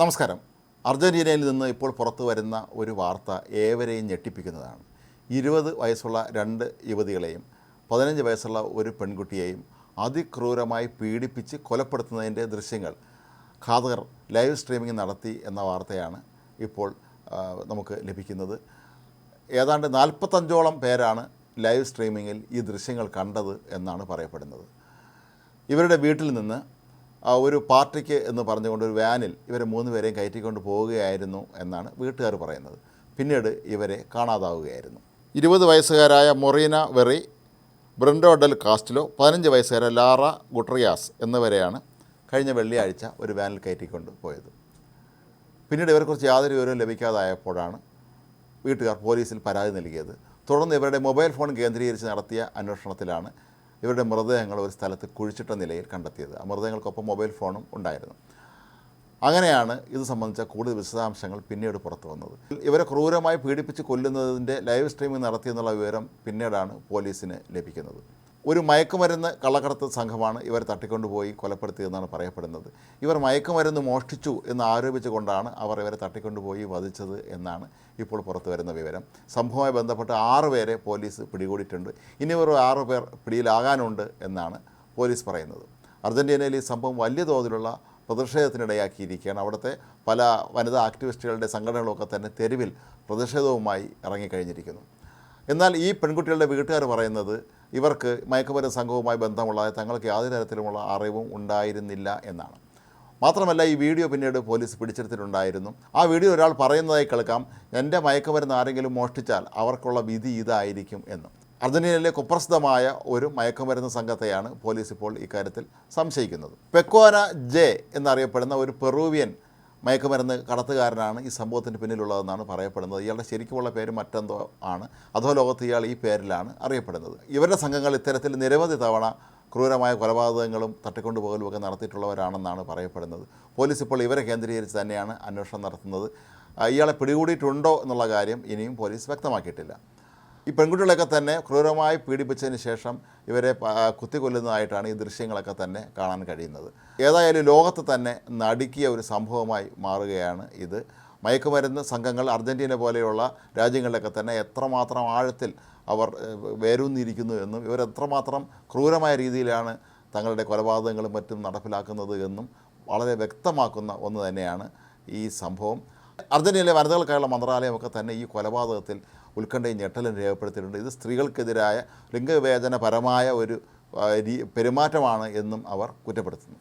നമസ്കാരം. അർജന്റീനയിൽ നിന്ന് ഇപ്പോൾ പുറത്തു വരുന്ന ഒരു വാർത്ത ഏവരെയും ഞെട്ടിപ്പിക്കുന്നതാണ്. ഇരുപത് വയസ്സുള്ള രണ്ട് യുവതികളെയും പതിനഞ്ച് വയസ്സുള്ള ഒരു പെൺകുട്ടിയെയും അതിക്രൂരമായി പീഡിപ്പിച്ച് കൊലപ്പെടുത്തുന്നതിന്റെ ദൃശ്യങ്ങൾ ഖാദർ ലൈവ് സ്ട്രീമിംഗ് നടത്തി എന്ന വാർത്തയാണ് ഇപ്പോൾ നമുക്ക് ലഭിക്കുന്നത്. ഏതാണ്ട് നാൽപ്പത്തഞ്ചോളം പേരാണ് ലൈവ് സ്ട്രീമിങ്ങിൽ ഈ ദൃശ്യങ്ങൾ കണ്ടത് എന്നാണ് പറയപ്പെടുന്നത്. ഇവരുടെ വീട്ടിൽ നിന്ന് ഒരു പാർട്ടിക്ക് എന്ന് പറഞ്ഞുകൊണ്ട് ഒരു വാനിൽ ഇവരെ മൂന്ന് പേരെയും കയറ്റിക്കൊണ്ട് പോവുകയായിരുന്നു എന്നാണ് വീട്ടുകാർ പറയുന്നത്. പിന്നീട് ഇവരെ കാണാതാവുകയായിരുന്നു. ഇരുപത് വയസ്സുകാരായ മൊറീന വെറി ബ്രണ്ടോ ഡെൽ കാസ്റ്റിലോ പതിനഞ്ച് വയസ്സുകാരായ ലാറ ഗുട്രിയാസ് എന്നിവരെയാണ് കഴിഞ്ഞ വെള്ളിയാഴ്ച ഒരു വാനിൽ കയറ്റിക്കൊണ്ട് പോയത്. പിന്നീട് ഇവരെക്കുറിച്ച് യാതൊരു വിവരവും ലഭിക്കാതായപ്പോഴാണ് വീട്ടുകാർ പോലീസിൽ പരാതി നൽകിയത്. തുടർന്ന് ഇവരുടെ മൊബൈൽ ഫോൺ കേന്ദ്രീകരിച്ച് നടത്തിയ അന്വേഷണത്തിലാണ് ഇവരുടെ മൃതദേഹങ്ങൾ ഒരു സ്ഥലത്ത് കുഴിച്ചിട്ട നിലയിൽ കണ്ടെത്തിയത്. ആ മൃതദേഹങ്ങൾക്കൊപ്പം മൊബൈൽ ഫോണും ഉണ്ടായിരുന്നു. അങ്ങനെയാണ് ഇത് സംബന്ധിച്ച കൂടുതൽ വിശദാംശങ്ങൾ പിന്നീട് പുറത്തു വന്നത്. ഇവരെ ക്രൂരമായി പീഡിപ്പിച്ച് കൊല്ലുന്നതിന്റെ ലൈവ് സ്ട്രീമിംഗ് നടത്തിയെന്നുള്ള വിവരം പിന്നീടാണ് പോലീസിന് ലഭിക്കുന്നത്. ഒരു മയക്കുമരുന്ന് കള്ളക്കടത്ത് സംഘമാണ് ഇവർ തട്ടിക്കൊണ്ടുപോയി കൊലപ്പെടുത്തിയതെന്നാണ് പറയപ്പെടുന്നത്. ഇവർ മയക്കുമരുന്ന് മോഷ്ടിച്ചു എന്ന് ആരോപിച്ചുകൊണ്ടാണ് അവർ ഇവരെ തട്ടിക്കൊണ്ടുപോയി വധിച്ചത് എന്നാണ് ഇപ്പോൾ പുറത്തു വരുന്ന വിവരം. സംഭവവുമായി ബന്ധപ്പെട്ട് ആറ് പേരെ പോലീസ് പിടികൂടിയിട്ടുണ്ട്. ഇനി ഒരു ആറ് പേർ പിടിയിലാകാനുണ്ട് എന്നാണ് പോലീസ് പറയുന്നത്. അർജന്റീനയിൽ ഈ സംഭവം വലിയ തോതിലുള്ള പ്രതിഷേധത്തിനിടയാക്കിയിരിക്കുകയാണ്. അവിടുത്തെ പല വനിതാ ആക്ടിവിസ്റ്റുകളുടെ സംഘടനകളൊക്കെ തന്നെ തെരുവിൽ പ്രതിഷേധവുമായി ഇറങ്ങിക്കഴിഞ്ഞിരിക്കുന്നു. എന്നാൽ ഈ പെൺകുട്ടികളുടെ വീട്ടുകാർ പറയുന്നത് ഇവർക്ക് മയക്കുമരുന്ന് സംഘവുമായി ബന്ധമുള്ള തങ്ങൾക്ക് യാതൊരു തരത്തിലുമുള്ള അറിവും ഉണ്ടായിരുന്നില്ല എന്നാണ്. മാത്രമല്ല ഈ വീഡിയോ പിന്നീട് പോലീസ് പിടിച്ചെടുത്തിട്ടുണ്ടായിരുന്നു. ആ വീഡിയോ ഒരാൾ പറയുന്നതായി കേൾക്കാം. എന്റെ മയക്കുമരുന്ന് ആരെങ്കിലും മോഷ്ടിച്ചാൽ അവർക്കുള്ള വിധി ഇതായിരിക്കും എന്ന്. അർജന്റീനയിലെ കുപ്രസിദ്ധമായ ഒരു മയക്കുമരുന്ന് സംഘത്തെയാണ് പോലീസ് ഇപ്പോൾ ഇക്കാര്യത്തിൽ സംശയിക്കുന്നത്. പെക്കോന ജെ എന്നറിയപ്പെടുന്ന ഒരു പെറൂവിയൻ മയക്കുമരുന്ന് കടത്തുകാരനാണ് ഈ സംഭവത്തിന് പിന്നിലുള്ളതെന്നാണ് പറയപ്പെടുന്നത്. ഇയാളുടെ ശരിക്കുമുള്ള പേര് മറ്റെന്തോ ആണ്. അതോ ലോകത്ത് ഇയാൾ ഈ പേരിലാണ് അറിയപ്പെടുന്നത്. ഇവരുടെ സംഘങ്ങൾ ഇത്തരത്തിൽ നിരവധി തവണ ക്രൂരമായ കൊലപാതകങ്ങളും തട്ടിക്കൊണ്ടുപോകലും ഒക്കെ നടത്തിയിട്ടുള്ളവരാണെന്നാണ് പറയപ്പെടുന്നത്. പോലീസ് ഇപ്പോൾ ഇവരെ കേന്ദ്രീകരിച്ച് തന്നെയാണ് അന്വേഷണം നടത്തുന്നത്. ഇയാളെ പിടികൂടിയിട്ടുണ്ടോ എന്നുള്ള കാര്യം ഇനിയും പോലീസ് വ്യക്തമാക്കിയിട്ടില്ല. ഈ പെൺകുട്ടികളൊക്കെ തന്നെ ക്രൂരമായി പീഡിപ്പിച്ചതിന് ശേഷം ഇവരെ കുത്തിക്കൊല്ലുന്നതായിട്ടാണ് ഈ ദൃശ്യങ്ങളൊക്കെ തന്നെ കാണാൻ കഴിയുന്നത്. ഏതായാലും ലോകത്ത് തന്നെ നടുക്കിയ ഒരു സംഭവമായി മാറുകയാണ് ഇത്. മയക്കുമരുന്ന് സംഘങ്ങൾ അർജന്റീന പോലെയുള്ള രാജ്യങ്ങളിലൊക്കെ തന്നെ എത്രമാത്രം ആഴത്തിൽ അവർ വേരൂന്നിരിക്കുന്നു എന്നും ഇവർ എത്രമാത്രം ക്രൂരമായ രീതിയിലാണ് തങ്ങളുടെ കൊലപാതകങ്ങളും മറ്റും നടപ്പിലാക്കുന്നത് എന്നും വളരെ വ്യക്തമാക്കുന്ന ഒന്ന് തന്നെയാണ് ഈ സംഭവം. അർജന്റീനയിലെ വനിതകൾക്കായുള്ള മന്ത്രാലയമൊക്കെ തന്നെ ഈ കൊലപാതകത്തിൽ ഉത്കണ്ഠയും ഞെട്ടലും രേഖപ്പെടുത്തിയിട്ടുണ്ട്. ഇത് സ്ത്രീകൾക്കെതിരായ ലിംഗവിവേചനപരമായ ഒരു പെരുമാറ്റമാണ് എന്നും അവർ കുറ്റപ്പെടുത്തുന്നു.